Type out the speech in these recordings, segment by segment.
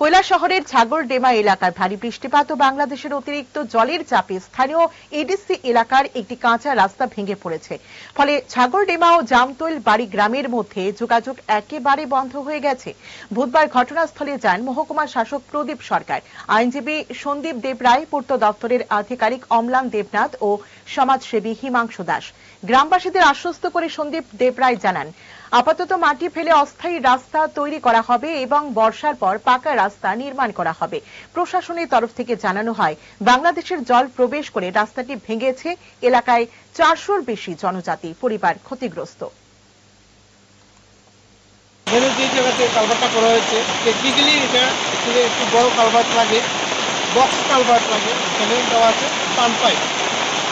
কৈলা শহরের ছাগরডেমা এলাকায় ভারী বৃষ্টিপাত ও বাংলাদেশের অতিরিক্ত জলের চাপে স্থানীয় এডিসি এলাকার একটি কাঁচা রাস্তা ভেঙে পড়েছে। ফলে ছাগরডেমা ও জামতৈল বাড়ি গ্রামের মধ্যে যোগাযোগ একেবারে বন্ধ হয়ে গেছে। বুধবার ঘটনাস্থলে যান মহকুমা শাসক প্রদীপ সরকার। আইনজীবী সন্দীপ দেবরায় পূর্ত দপ্তরের আধিকারিক অমলান দেবনাথ ও সমাজসেবী হিমাংশু দাস। গ্রামবাসীদের আশ্বস্ত করে সন্দীপ দেবরায় জানান আপাতত মাটি ফেলে অস্থায়ী রাস্তা তৈরি করা হবে এবং বর্ষার পর পাকা রাস্তা নির্মাণ করা হবে। প্রশাসনের তরফ থেকে জানানো হয়, বাংলাদেশের জল প্রবেশ করে রাস্তাটি ভেঙেছে। এলাকায় চারশোর বেশি জনজাতি, পরিবার ক্ষতিগ্রস্ত।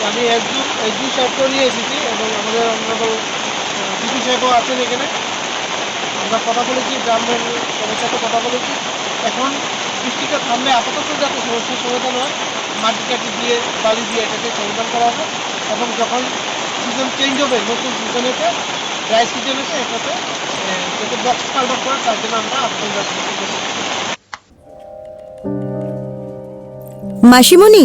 আমি এসডি এসডি সাহেবকেও নিয়ে এসেছি এবং আমাদের সাহেবও আছেন এখানে। আমরা কথা বলেছি, গ্রামের সবার সাথে কথা বলেছি। এখন বৃষ্টিটা থামলে আপাতত যাতে সমস্যার সমাধান হয় মাটি কাটি দিয়ে, বালি দিয়ে এটাকে সমাধান করা হবে এবং যখন সিজন চেঞ্জ হবে, নতুন সিজনেতে ড্রাই সিজনেতে এটাতে যাতে বক্স কালভার করে তার জন্য আমরা আবেদন রাখছি মাসিমণি?